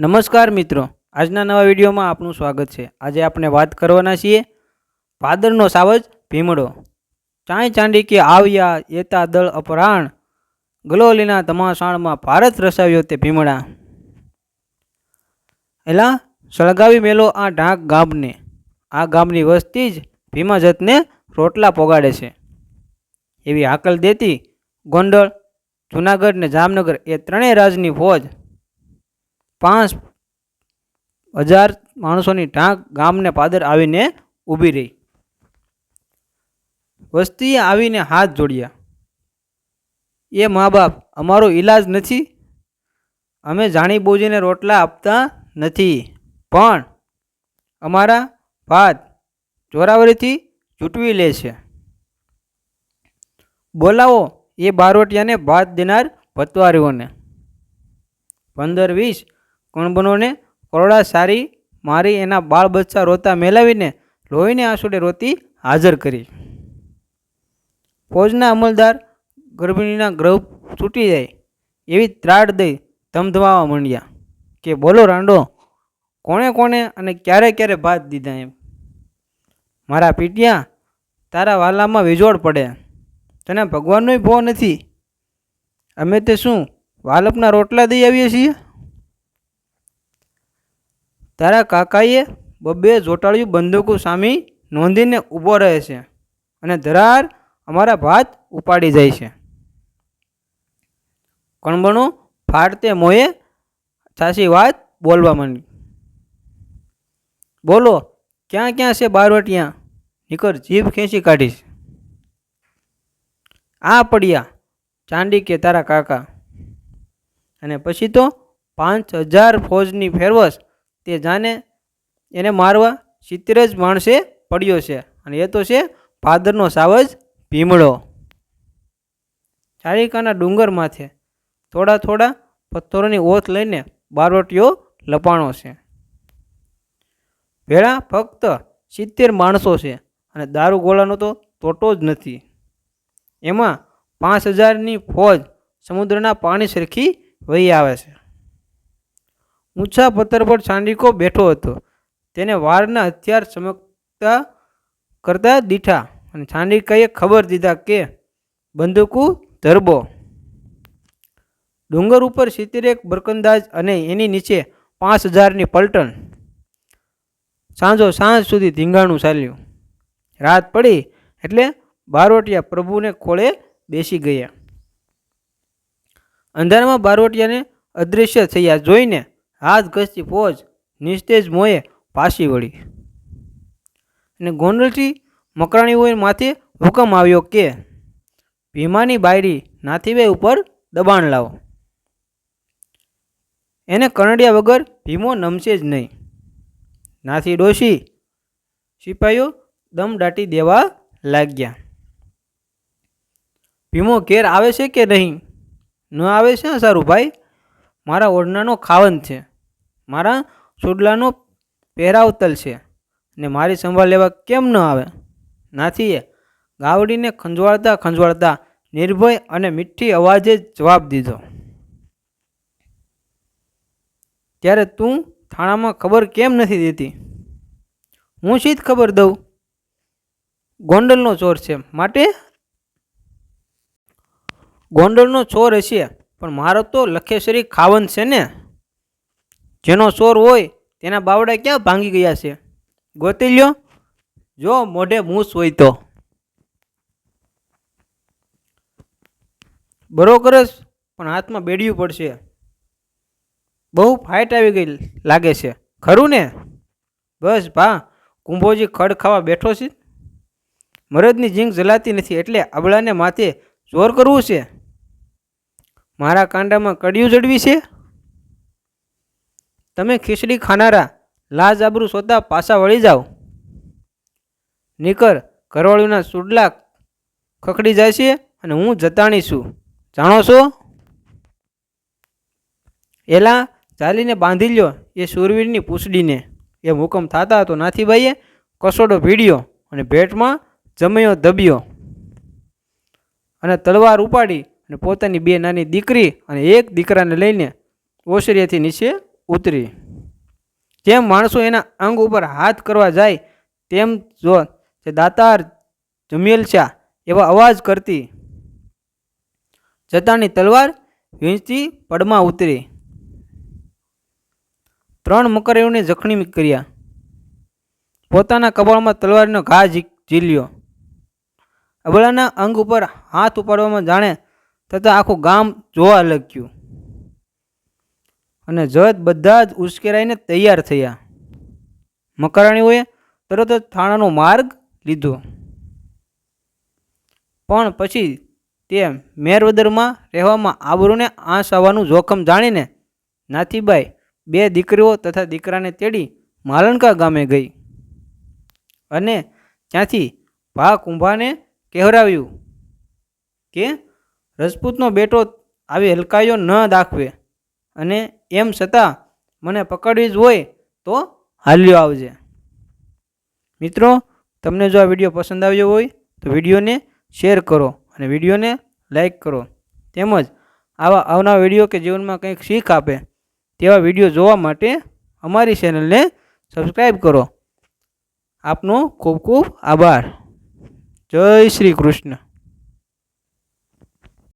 નમસ્કાર મિત્રો. આજના નવા વિડીયોમાં આપનું સ્વાગત છે. આજે આપણે વાત કરવાના છીએ પાદરનો સાવજ ભીમડો. ચાંય ચાંડી કે આવ્યા એતા દળ અપરાણ. ગલોલીના તમાશાણમાં ભારત રસાવ્યો તે ભીમડા. એલા સળગાવી મેલો આ ઢાંક ગામને. આ ગામની વસ્તી જ ભીમાજતને રોટલા પોગાડે છે. એવી હાકલ દેતી ગોંડલ, જુનાગઢ ને જામનગર એ ત્રણેય રાજની ફોજ પાંચ હજાર માણસોની ઢાંક ગામને પાદર આવીને ઊભી રહી. વસ્તીએ આવીને હાથ જોડ્યા. એ મા બાપ અમારો ઈલાજ નથી. અમે જાણી બોજીને રોટલા આપતા નથી, પણ અમારા ભાત ચોરાવરીથી ચૂંટવી લે છે. બોલાવો એ બારોટિયાને ભાત દેનાર પતવારીઓને પંદર વીસ કણબનોને કરોડા સારી મારી એના બાળ બચ્ચા રોતા મેલાવીને લોહીને આંસુડે રોતી હાજર કરી. ફોજના અમલદાર ગર્ભિણીના ગ્રહ છૂટી જાય એવી ત્રાડ દઈ ધમધમાવા માંડ્યા કે બોલો રાંડો, કોણે કોણે અને ક્યારે ક્યારે ભાત દીધા એમ? મારા પીટિયા, તારા વાલામાં વિજોડ પડે. તને ભગવાનનોય ભો નથી. અમે તે શું, વાલપના રોટલા દઈ આવીએ છીએ? તારા કાકાએ બબ્બે જોટાળ્યું બંદૂકો સામી નોંધીને ઊભો રહે છે અને ધરાર અમારા ભાત ઉપાડી જાય છે. કણબણો ફાટતે મોએ સાચી વાત બોલવા માંડી. બોલો, ક્યાં ક્યાં છે બારવટિયા? નીકળ જીભ ખેંચી કાઢીશ. આ પડ્યા ચાંડી કે તારા કાકા? અને પછી તો પાંચ હજાર ફૌજની ફેરવસ તે જાણે એને મારવા સિત્તેર જ માણસે પડ્યો છે. અને એ તો છે ભાદરનો સાવજ ભીમડો. ચારિકાના ડુંગર માથે થોડા થોડા પથ્થરોની ઓથ લઈને બારવટીઓ લપાણો છે. ભેળા ફક્ત સિત્તેર માણસો છે અને દારૂ ગોળાનો તો તોટો જ નથી. એમાં પાંચ હજારની ફોજ સમુદ્રના પાણી સરખી વહી આવે છે. ઊંચા પથ્થર પર ચાંડિકો બેઠો હતો. તેને વારના હથિયાર ચમકતા કરતા દીઠા અને ચાંડિકાએ ખબર દીધા કે બંદૂકુ ધરબો. ડુંગર ઉપર સિત્તેરેક બરકંદાજ અને એની નીચે પાંચ હજારની પલટણ. સાંજો સાંજ સુધી ધીંગાણું ચાલ્યું. રાત પડી એટલે બારોટિયા પ્રભુને ખોળે બેસી ગયા. અંધારામાં બારોટિયાને અદૃશ્ય થયા જોઈને હાથ ઘસતી ફોજ નિસ્તેજ મોએ પાછી વળી. અને ગોંડલથી મકરાણીઓ માથે હુકમ આવ્યો કે, ભીમાની બાયરી નાથીબે ઉપર દબાણ લાવો. એને કરણડિયા વગર ભીમો નમશે જ નહીં. નાથી ડોશી સિપાહીઓ દમ દાટી દેવા લાગ્યા. ભીમો ઘેર આવે છે કે નહીં? ન આવે છે? સારું ભાઈ, મારા ઓરડાનો ખાવન છે. મારા સુડલાનો પહેરાવતલ છે ને મારી સંભાળ લેવા કેમ ન આવે? નાથીએ ગાવડીને ખંજવાળતા ખંજવાળતા નિર્ભય અને મીઠી અવાજે જવાબ દીધો. ત્યારે તું થાણામાં ખબર કેમ નથી દેતી? હું સીધ ખબર દઉં? ગોંડલનો ચોર છે માટે? ગોંડલનો ચોર હશે, પણ મારો તો લખેશ્વરી ખાવન છે ને? જેનો ચોર હોય તેના બાવડા ક્યાં ભાંગી ગયા છે? ગોતી લ્યો. જો મોઢે મૂસ હોય તો. બરોબર જ પણ હાથમાં બેડ્યું પડશે. બહુ ફાઇટ આવી ગઈ લાગે છે. ખરું ને? બસ ભા, કુંભોજી ખડ ખાવા બેઠો છે. મરદની જીંગ જલાતી નથી એટલે અબળાને માથે જોર કરવું છે. મારા કાંડામાં કડિયું જડવી છે? તમે ખીચડી ખાનારા લાજ આબરૂ સોતા પાછા વળી જાઓ. નીકર ઘરવાળીના સુડલા ખખડી જાય છે અને હું જતાણી છું. જાણો છો? એલા ચાલીને બાંધી લ્યો એ શૂરવીરની પૂછડીને. એ હુકમ થતા હતો નાથીભાઈએ કસોડો ભીડ્યો અને ભેટમાં જમ્યો દબ્યો. અને તલવાર ઉપાડી અને પોતાની બે નાની દીકરી અને એક દીકરાને લઈને ઓસરિયાથી નીચે ઉતરી. જેમ માણસો એના અંગ ઉપર હાથ કરવા જાય, તેમ જો જે દાતાર જમેલ શાહ એવા અવાજ કરતી. જતાની તલવાર વીંચતી પડમાં ઉતરી. ત્રણ મકરીઓને જખમી કર્યા. પોતાના કપાળમાં તલવારનો ઘા ઝીલ્યો. અબળાના અંગ ઉપર હાથ ઉપાડવામાં જાણે, તથા આખું ગામ જોવા લાગ્યું. અને જત બધા જ ઉશ્કેરાઈને તૈયાર થયા. મકરાણીઓએ તરત જ થાણાનો માર્ગ લીધો. પણ પછી તે મેરવદરમાં રહેવામાં આબરૂને આંસ આવવાનું જોખમ જાણીને નાથીબાઈ બે દીકરીઓ તથા દીકરાને તેડી માલણકા ગામે ગઈ. અને ત્યાંથી ભા કુંભાને કહેવરાવ્યું કે, રજપૂતનો બેટો આવી હલકાઈઓ ન દાખવે. અને એમ છતાં મને પકડવી જ હોય તો હાલ્યો આવજે. મિત્રો, તમને જો આ વીડિયો પસંદ આવ્યો હોય તો વિડીયોને શેર કરો અને વિડીયોને લાઈક કરો. તેમજ આવા આવનારા વીડિયો કે જીવનમાં કંઈક શીખ આપે તેવા વીડિયો જોવા માટે અમારી ચેનલને સબસ્ક્રાઈબ કરો. આપનો ખૂબ ખૂબ આભાર. જય શ્રી કૃષ્ણ.